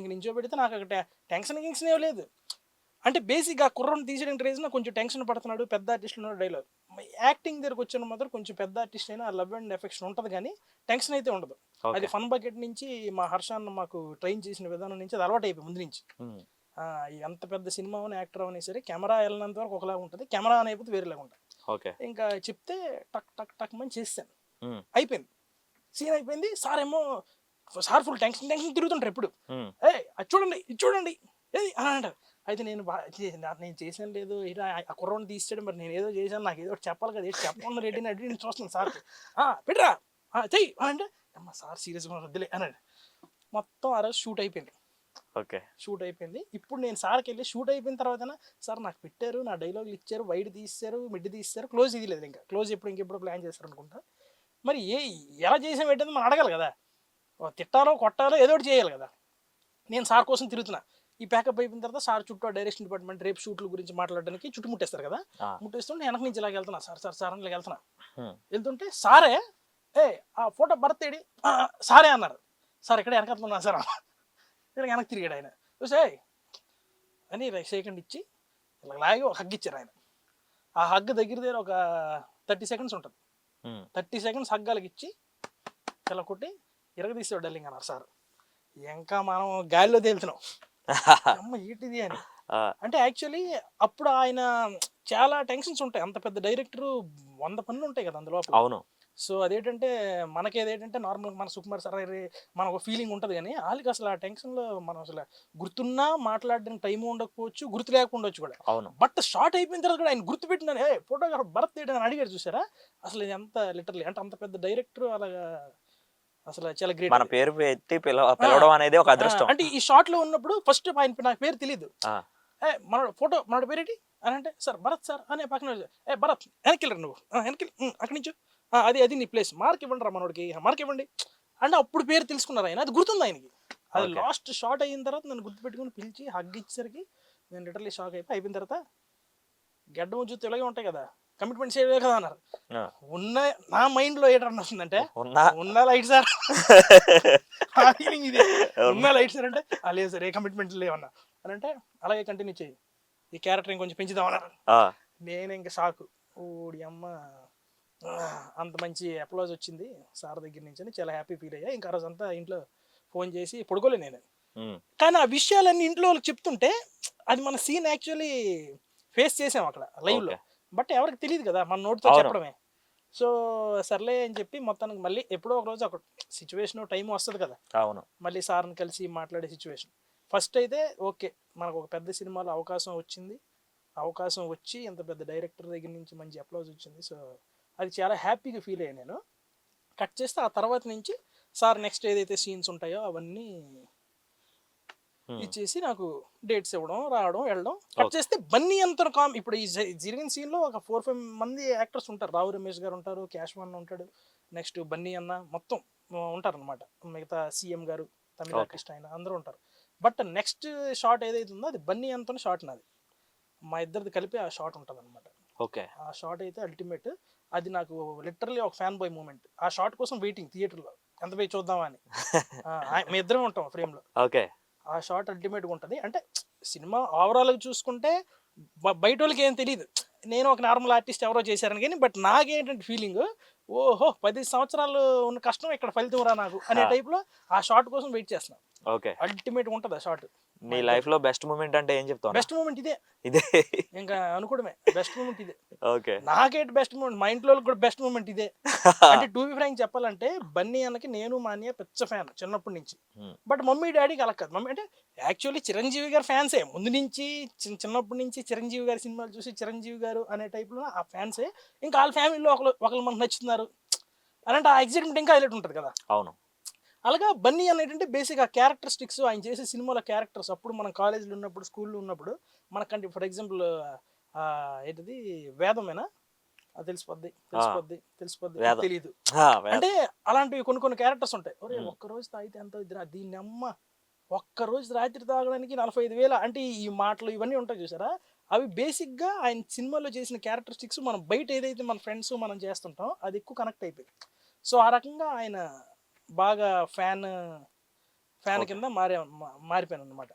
ఇంక నించో పెడితే నాకు అక్కడ టెన్షన్ గిన్షన్ ఏం లేదు. అంటే బేసిక్గా కుర్రను తీసేయడానికి రీజన్ కొంచెం టెన్షన్ పడుతున్నాడు పెద్ద ఆర్టిస్ట్ ఉన్నాడు డైలాగ్ యాక్టింగ్ దగ్గరకు వచ్చిన మాత్రం కొంచెం పెద్ద ఆర్టిస్ట్ అయినా లవ్ అండ్ ఎఫెక్షన్ ఉంటుంది కానీ టెన్షన్ అయితే ఉండదు. అది ఫన్ బకెట్ నుంచి మా హర్షాన్ని మాకు ట్రైన్ చేసిన విధానం నుంచి అది అలవాటు అయిపోయి ముందు నుంచి. ఎంత పెద్ద సినిమా అని యాక్టర్ అవని సరే కెమెరా వెళ్ళినంత వరకు ఒకలా ఉంటుంది. కెమెరా అని అయిపోతే వేరేలాగా ఉంటుంది. ఓకే. ఇంకా చెప్తే టక్ టక్ టక్ మని చేస్తాను అయిపోయింది. సీన్ అయిపోయింది. సార్ ఏమో సార్ ఫుల్ టెన్షన్ టెన్షన్ తిరుగుతుంటారు ఎప్పుడు. ఏ అది చూడండి ఇది చూడండి. ఏది అని అంటారు. అయితే నేను నేను చేశాను లేదు ఇలా ఆ కుర్రోని తీసాడు మరి నేను ఏదో చేశాను నాకు ఏదో ఒకటి చెప్పాలి కదా ఏంటి చెప్పకుండా రెడ్డి అని అడిగి నేను చూస్తున్నాను సార్ పెట్టరా? చెయ్యి అంటే అమ్మ సార్ సీరియస్గా వద్దులే అన్నాడు మొత్తం ఆ రోజు షూట్ అయిపోయింది. ఓకే. షూట్ అయిపోయింది. ఇప్పుడు నేను సార్కి వెళ్ళి షూట్ అయిపోయిన తర్వాత సార్ నాకు పెట్టారు నా డైలాగులు ఇచ్చారు వైడ్ తీశారు మిడ్ తీశారు క్లోజ్ ఇది లేదు ఇంకా. క్లోజ్ ఎప్పుడు ఇంకెప్పుడు ప్లాన్ చేస్తారు అనుకుంటా మరి ఏ ఎలా చేసాం ఏంటంటే మనం అడగాలి కదా. తిట్టాలో కొట్టాలో ఏదో ఒకటి చేయాలి కదా. నేను సార్ కోసం తిరుగుతున్నా. ఈ ప్యాకప్ అయిపోయిన తర్వాత సార్ చుట్టూ డైరెక్షన్ డిపార్ట్మెంట్ రేపు షూట్ల గురించి మాట్లాడడానికి చుట్టుముట్టేస్తారు కదా. ఆ, ముట్టేస్తుంటే వెనక నుంచి ఇలాగ వెళ్తున్నా. సార్ సార్ సార్ అని ఇలాగ వెళ్తున్నా. వెళ్తుంటే సారే ఏ ఆ ఫోటో భర్త ఏడి "ఆ, ఆ, సారే అన్నారు. సార్ ఇక్కడ వెనకతున్నా సార్ ఇలా వెనక్కి తిరిగాడు ఆయన. చూసే అని సెకండ్ ఇచ్చి ఇలా లాగి ఒక హగ్ ఇచ్చారు ఆయన. ఆ హగ్ దగ్గర దగ్గర ఒక థర్టీ సెకండ్స్ ఉంటుంది. థర్టీ సెకండ్స్ హగ్గాలకి ఇచ్చి ఇలా కొట్టి ఇరగదీసాడు డల్లింగ్ అన్నారు సార్. ఇంకా మనం గాలిలో తేలుతున్నాం అమ్మ ఏంటిది అని. అంటే యాక్చువల్లీ అప్పుడు ఆయన చాలా టెన్షన్స్ ఉంటాయి. అంత పెద్ద డైరెక్టర్ వంద పనులు ఉంటాయి కదా అందులో అవును. సో అదేంటంటే మనకి ఏదేంటంటే నార్మల్ మన సుకుమార్ సార్ మనకు ఒక ఫీలింగ్ ఉంటుంది కానీ వాళ్ళకి అసలు ఆ టెన్షన్లో మనం అసలు గుర్తున్నా మాట్లాడడానికి టైం ఉండకపోవచ్చు గుర్తు లేకపోవచ్చు కూడా. అవును. బట్ షార్ట్ అయిపోయిన తర్వాత కూడా ఆయన గుర్తు పెట్టినాను ఏ ఫోటోగ్రాఫర్ భరత్ అని అడిగారు చూసారా? అసలు ఇది ఎంత లిటరలీ అంటే అంత పెద్ద డైరెక్టర్ అలాగా అసలు చాలా గ్రేట్ మన పేరు పిలవ పిలవడం అనేది ఒక అదృష్టం. అంటే ఈ షార్ట్లో ఉన్నప్పుడు ఫస్ట్ ఆయన నాకు పేరు తెలియదు మన ఫోటో మన పేరేంటి? అని అంటే సార్ భరత్ సార్ అనే పక్కన ఏ భరత్ వెనక్కి వెళ్ళరు నువ్వు. ఉమ్, అక్కడి నుంచి. ఆ, అది అది నీ ప్లేస్ మార్క్ ఇవ్వండి రా మనోడికి. మార్క్ ఇవ్వండి. అంటే అప్పుడు పేరు తెలుసుకున్నారు ఆయన. అది గుర్తుంది ఆయనకి. అది. లాస్ట్ షార్ట్ అయిన తర్వాత నన్ను గుర్తుపెట్టుకుని పిలిచి హగ్ ఇచ్చేసరికి నేను లిటర్లీ షాక్ అయిపోయి అయిపోయిన తర్వాత గడ్డ జూతు ఇలాగే ఉంటాయి కదా. కమిట్మెంట్ చేయలేదు కదా అన్నారు. ఉన్న నా మైండ్లో ఏంటన్నా వస్తుందంటే ఉన్నా. లైట్ సార్ ఫీలింగ్ ఇదే. ఉన్న లైట్ సార్ అంటే "ఆ, లేదు సార్ ఏ కమిట్మెంట్ లేవన్నా. అని అంటే అలాగే కంటిన్యూ చేయి ఈ క్యారెక్టర్ ఇంకొంచెం పెంచుదామన్నారు ఆ, నేను ఇంకా షాకు. ఓడి అమ్మ అంత మంచి అప్లాజ్ వచ్చింది సార్ దగ్గర నుంచి అని చాలా హ్యాపీ ఫీల్ అయ్యా. ఇంకా ఆ రోజంతా ఇంట్లో ఫోన్ చేసి పడుకోలే నేను. కానీ ఆ విషయాలన్నీ ఇంట్లో వాళ్ళకి చెప్తుంటే అది మన సీన్ యాక్చువల్లీ ఫేస్ చేసాం అక్కడ లైవ్లో. బట్ ఎవరికి తెలియదు కదా మన నోటితో అవును. చెప్పడమే. సో సర్లే అని చెప్పి మొత్తానికి మళ్ళీ ఎప్పుడో ఒక రోజు ఒక సిచ్యువేషన్ టైం వస్తుంది కదా. అవును. మళ్ళీ సార్ని కలిసి మాట్లాడే సిచ్యువేషన్. ఫస్ట్ అయితే ఓకే మనకు ఒక పెద్ద సినిమాలో అవకాశం వచ్చింది. అవకాశం వచ్చి ఎంత పెద్ద డైరెక్టర్ దగ్గర నుంచి మంచి అప్లోజ్ వచ్చింది. సో అది చాలా హ్యాపీగా ఫీల్ అయ్యాను నేను. కట్ చేస్తే ఆ తర్వాత నుంచి సార్ నెక్స్ట్ ఏదైతే సీన్స్ ఉంటాయో అవన్నీ ఇచ్చేసి నాకు డేట్స్ ఇవ్వడం రావడం వెళ్ళడం. కట్ చేస్తే బన్నీ అంత కామ్ ఇప్పుడు ఈ జరిగిన scene లో ఒక ఫోర్ ఫైవ్ మంది యాక్టర్స్ ఉంటారు. రావు రమేష్ గారు ఉంటారు క్యాష్ వన్ ఉంటాడు నెక్స్ట్ బన్నీ అన్న మొత్తం ఉంటారు అనమాట మిగతా సీఎం గారు తమిళ. ఆర్టిస్ట్ ఆయన అందరూ ఉంటారు. బట్ నెక్స్ట్ షాట్ ఏదైతే ఉందో అది బన్నీ అంత షాట్ నాది. మా ఇద్దరిది కలిపి ఆ షాట్ ఉంటుంది అనమాట ఓకే. ఆ షాట్ అయితే అల్టిమేట్ అది నాకు లిటరల్లీ ఒక ఫ్యాన్ బాయ్ మూమెంట్ ఆ షాట్ కోసం వెయిటింగ్ థియేటర్లో ఎంత పోయి చూద్దామా అని. ఆ, ఆ- మేము ఇద్దరం ఉంటాం ఫ్రేమ్లో ఓకే. ఆ షార్ట్ అల్టిమేట్గా ఉంటుంది. అంటే సినిమా ఓవరాల్గా చూసుకుంటే బయట వాళ్ళకి ఏం తెలియదు నేను ఒక నార్మల్ ఆర్టిస్ట్ ఎవరో చేశారని కానీ బట్ నాకేంటంటే ఫీలింగ్ ఓహో పది సంవత్సరాలు ఉన్న కష్టం ఇక్కడ ఫలితం రా నాకు అనే. టైప్లో ఆ షాట్ కోసం వెయిట్ చేస్తున్నాను ఓకే. అల్టిమేట్ ఉంటుంది ఆ షాట్ నీ లైఫ్లో బెస్ట్ మూమెంట్ అంటే ఏం చెప్తావు బెస్ట్ మూమెంట్ ఇదే. ఇదే. ఇంకా అనుకోవడమే. బెస్ట్ మూమెంట్ ఇదే. ఓకే. నాకేంటి బెస్ట్ మూమెంట్ మా ఇంట్లో కూడా బెస్ట్ మూమెంట్ ఇదే. అంటే టూ బి ఫ్రాంక్ చెప్పాలంటే బన్నీ అన్నకి నేను మా అన్నయ్య పెద్ద ఫ్యాన్ చిన్నప్పటి నుంచి. Hmm. బట్ మమ్మీ డాడీకి అలా కాదు. మమ్మీ అంటే యాక్చువల్లీ చిరంజీవి గారు ఫ్యాన్సే ముందు నుంచి చిన్న- చిన్నప్పటి నుంచి చిరంజీవి గారి సినిమాలు చూసి చిరంజీవి గారు అనే టైప్లో ఆ ఫ్యాన్సే ఇంకా వాళ్ళ ఫ్యామిలీలో ఒకరు ఒకరు మనకు నచ్చుతున్నారు. అని అంటే ఆ ఎగ్జైట్మెంట్ ఇంకా హైలైట్ ఉంటుంది కదా. అవును. అలాగా బన్నీ అన్న ఏంటంటే బేసిక్ ఆ క్యారెక్టరిస్టిక్స్ ఆయన చేసే సినిమాల క్యారెక్టర్స్ అప్పుడు మనం కాలేజీలో ఉన్నప్పుడు స్కూల్లో ఉన్నప్పుడు మనకంటే ఫర్ ఎగ్జాంపుల్ ఏంటిది? వేదమేనా? అది తెలిసిపోద్ది తెలిసిపోద్ది తెలిసిపోద్ది. తెలియదు. అంటే అలాంటివి కొన్ని కొన్ని క్యారెక్టర్స్ ఉంటాయి. ఒరే మ్మ్. ఒక్క రోజు తాగితే ఎంత ఇద్దరా దీన్ని అమ్మ ఒక్క రోజు రాత్రి తాగడానికి నలభై ఐదు వేల అంటే ఈ మాటలు ఇవన్నీ ఉంటాయి చూసారా? అవి బేసిక్గా ఆయన సినిమాలో చేసిన క్యారెక్టరిస్టిక్స్ మనం బయట ఏదైతే మన ఫ్రెండ్స్ మనం చేస్తుంటాం అది ఎక్కువ కనెక్ట్ అయిపోయింది సో ఆ రకంగా ఆయన బాగా ఫ్యాన్ ఫ్యాన్. కింద మారే మారిపోయాను అనమాట